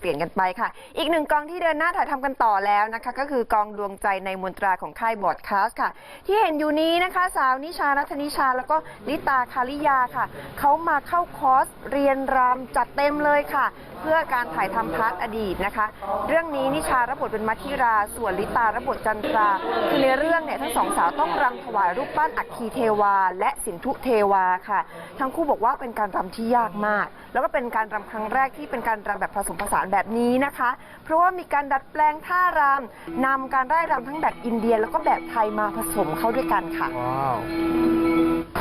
เปลี่ยนกันไปค่ะ อีกหนึ่งกองที่เดินหน้าถ่ายทำกันต่อแล้วนะคะ ก็คือกองดวงใจในมนตราของค่ายบอดคาสค่ะ ที่เห็นอยู่นี้นะคะ สาวนิชานัทนิชา แล้วก็ลิตาคาริยาค่ะเขามาเข้าคอร์สเรียนรำจัดเต็มเลยค่ะ เพื่อการถ่ายทำพาร์ทอดีตนะคะ เรื่องนี้นิชารับบทเป็นมัทธิรา ส่วนลิตารับบทจันทราคือในเรื่องเนี่ยทั้งสองสาวต้องรำถวายรูปปั้นอัคคีเทวา และสินธุเทวาค่ะ ทั้งคู่บอกว่าเป็นการรำที่ยากมาก แล้วก็เป็นการรำครั้งแรกที่เป็นการรำแบบผสมผสานแบบนี้นะคะ เพราะว่ามีการดัดแปลงท่ารำนำการไร่รำทั้งแบบอินเดีย แล้วก็แบบไทยมาผสมเข้าด้วยกันค่ะ ว้าว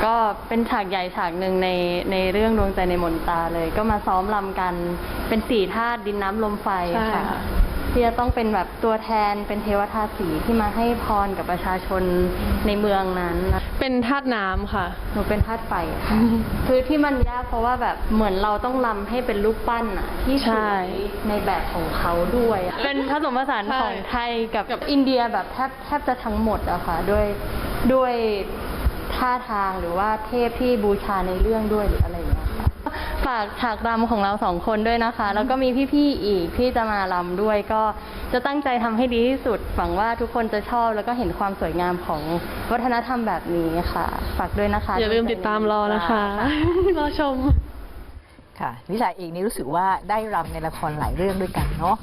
ก็เป็นฉากใหญ่ฉากหนึ่งในในเรื่องดวงใจในมนตราเลย ก็มาซ้อมรำกันเป็นสี่ธาตุดินน้ำลมไฟใช่ค่ะ ค่ะ ที่จะต้องเป็นแบบตัวแทนเป็นเทวทาสีที่มาให้พรกับประชาชนในเมืองนั้น เป็นธาตุน้ำค่ะ หนูเป็นธาตุไฟค่ะคือที่มันยากเพราะว่าแบบเหมือนเราต้องรำให้เป็นรูปปั้นอะที่สใช่วยในแบบของเขาด้วยอะเป็นผสมผสานใช่ของไทยกับอินเดียแบบแทบแทบจะทั้งหมดอะค่ะด้วยด้วยท่าทางหรือว่าเทพที่บูชาในเรื่องด้วยหรืออะไร ฝากฉากรำของเราสองคนด้วยนะคะ แล้วก็มีพี่ๆอีกที่จะมารำด้วย ก็จะตั้งใจทำให้ดีที่สุดหวังว่าทุกคนจะชอบแล้วก็เห็นความสวยงามของวัฒนธรรมแบบนี้ค่ะ ฝากด้วยนะคะอย่าลืมติดตามรอนะคะรอชมค่ะนิชาเองนี่รู้สึกว่าได้รำในละครหลายเรื่องด้วยกันเนาะ